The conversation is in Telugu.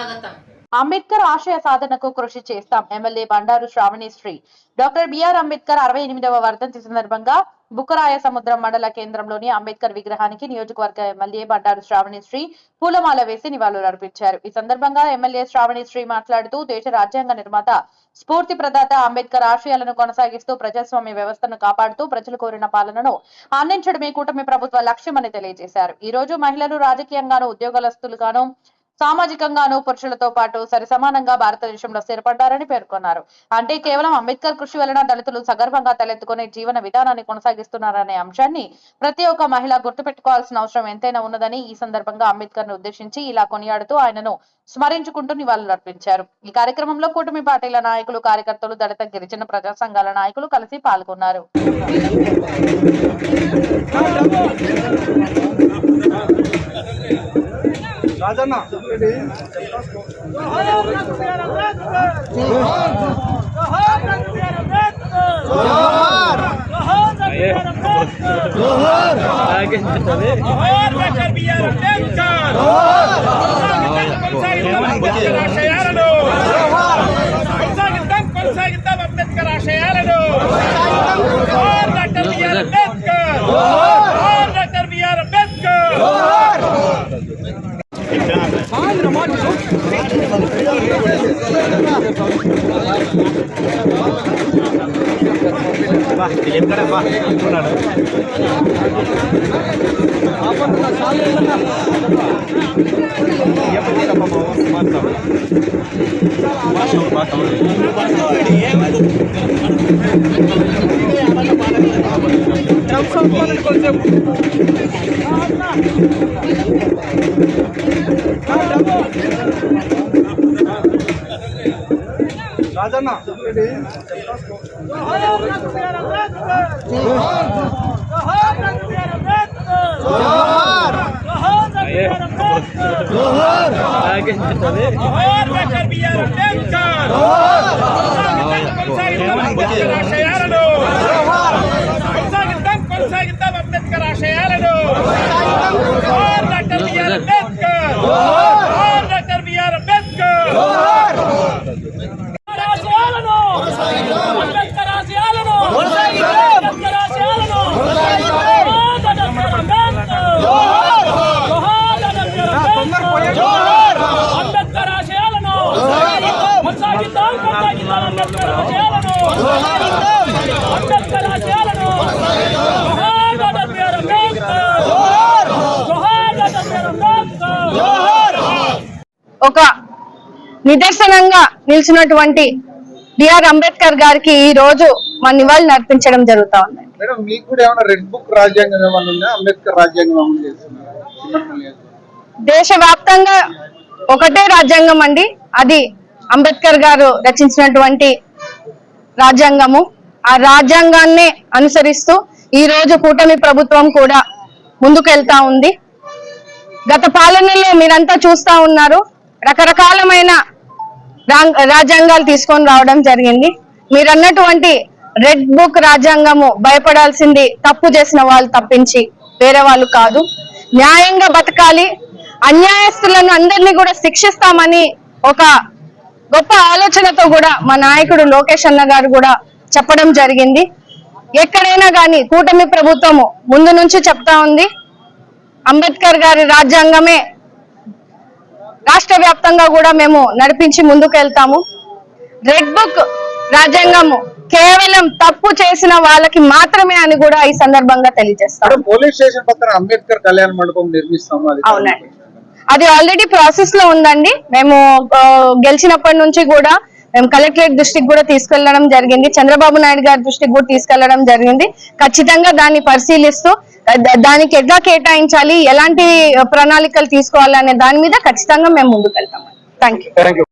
స్వాగతం. అంబేద్కర్ ఆశయ సాధనకు కృషి చేస్తాం. MLA Bandaru Sravani Sri. Doctor BR Ambedkar అరవై ఎనిమిదవ వర్ధంతి సందర్భంగా బుకరాయ సముద్రం మండల కేంద్రంలోని అంబేద్కర్ విగ్రహానికి నియోజకవర్గ ఎమ్మెల్యే బండారు శ్రావణి శ్రీ పూలమాల వేసి నివాళులర్పించారు ఈ సందర్భంగా ఎమ్మెల్యే శ్రావణి శ్రీ మాట్లాడుతూ దేశ రాజ్యాంగ నిర్మాత స్ఫూర్తి ప్రదాత అంబేద్కర్ ఆశయాలను కొనసాగిస్తూ ప్రజాస్వామ్య వ్యవస్థను కాపాడుతూ ప్రజలు కోరిన పాలనను అందించడమే కూటమి ప్రభుత్వ లక్ష్యమని తెలియజేశారు. ఈ రోజు మహిళలు రాజకీయంగానూ ఉద్యోగస్తులుగాను సామాజికంగానూ పురుషులతో పాటు సరిసమానంగా భారతదేశంలో స్థిరపడ్డారని పేర్కొన్నారు. అంటే కేవలం అంబేద్కర్ కృషి వలన దళితులు సగర్వంగా తలెత్తుకునే జీవన విధానాన్ని కొనసాగిస్తున్నారనే అంశాన్ని ప్రతి ఒక్క మహిళ గుర్తుపెట్టుకోవాల్సిన అవసరం ఎంతైనా ఉన్నదని ఈ సందర్భంగా అంబేద్కర్ను ఉద్దేశించి ఇలా కొనియాడుతూ ఆయనను స్మరించుకుంటూ నివాళులు అర్పించారు ఈ కార్యక్రమంలో కూటమి పార్టీల నాయకులు కార్యకర్తలు దళిత గిరిజన ప్రజా సంఘాల నాయకులు కలిసి పాల్గొన్నారు. రాజన్న డాక్టర్ బిఆర్ అంబేద్కర్ కొనసాగిద్దాం అంబేద్కర్ ఆశయాలను కొనసాగిద్దాం కొనసాగిద్దాం అంబేద్కర్ ఆశయాలను జోహార్ డాక్టర్ బిఆర్ అంబేద్కర్ జోహార్ డాక్టర్ బిఆర్ అంబేద్కర్ రాజన్న జోహార్ డాక్టర్ ఆశయాలను కొనసాగిద్దాం కొనసాగిద్దాం అంబేద్కర్ ఆశయాలను జోహార్ డాక్టర్ బిఆర్ అంబేద్కర్ జోహార్ డాక్టర్ బిఆర్ అంబేద్కర్ ఆశయాలను అంబేద్కర్ ఆశయాలను అంబేద్కర్ ఆశయాలను జోహార్ డాక్టర్ అంబేద్కర్ జోహార్ డాక్టర్ అంబేద్కర్ అంబేద్కర్ ఆశయాలను కొనసాగిద్దాం కొనసాగిద్దాం అంబేద్కర్ ఆశయాలను అంబేద్కర్ ఆశయాలను జోహార్ డాక్టర్ బిఆర్ అంబేద్కర్ జోహార్ డాక్టర్ బిఆర్ అంబేద్కర్ ఒక నిదర్శనంగా నిలిచినటువంటి బిఆర్ అంబేద్కర్ గారికి ఈ రోజు మన నివాళులు అర్పించడం జరుగుతా ఉంది. మేడం మీకు కూడా ఏమైనా రెడ్ బుక్ రాజ్యాంగం ఏమైనా ఉందా? అంబేద్కర్ రాజ్యాంగం అమలు చేస్తున్నారు? దేశవ్యాప్తంగా ఒకటే రాజ్యాంగం అండి. అది అంబేద్కర్ గారు రచించినటువంటి రాజ్యాంగము ఆ రాజ్యాంగాన్నే అనుసరిస్తూ ఈ రోజు కూటమి ప్రభుత్వం కూడా ముందుకెళ్తా ఉంది. గత పాలనలో మీరంతా చూస్తా ఉన్నారు రకరకాలమైన రాజ్యాంగాలు తీసుకొని రావడం జరిగింది. మీరన్నటువంటి రెడ్ బుక్ రాజ్యాంగము భయపడాల్సింది తప్పు చేసిన వాళ్ళు తప్పించి వేరే వాళ్ళు కాదు. న్యాయంగా బతకాలి అన్యాయస్తులను అందరినీ కూడా శిక్షిస్తామని ఒక గొప్ప ఆలోచనతో కూడా మా నాయకుడు లోకేష్ అన్న గారు కూడా చెప్పడం జరిగింది. ఎక్కడైనా కానీ కూటమి ప్రభుత్వము ముందు నుంచి చెప్తా ఉంది. అంబేద్కర్ గారి రాజ్యాంగమే రాష్ట్ర వ్యాప్తంగా కూడా మేము నడిపించి ముందుకు వెళ్తాము రెడ్ బుక్ రాజ్యాంగము కేవలం తప్పు చేసిన వాళ్ళకి మాత్రమే అని కూడా ఈ సందర్భంగా తెలియజేస్తాం పోలీస్ స్టేషన్ పక్కన అంబేద్కర్ కళ్యాణ మండపం నిర్మిస్తాము అవునండి. అది ఆల్రెడీ ప్రాసెస్లో ఉందండి. మేము గెలిచినప్పటి నుంచి కూడా మేము కలెక్టరేట్ దృష్టికి కూడా తీసుకెళ్ళడం జరిగింది. చంద్రబాబు నాయుడు గారి దృష్టికి కూడా తీసుకెళ్ళడం జరిగింది. ఖచ్చితంగా దాన్ని పరిశీలిస్తూ దానికి ఎట్లా కేటాయించాలి ఎలాంటి ప్రణాళికలు తీసుకోవాలి అనే దాని మీద ఖచ్చితంగా మేము ముందుకెళ్తాం థ్యాంక్ యూ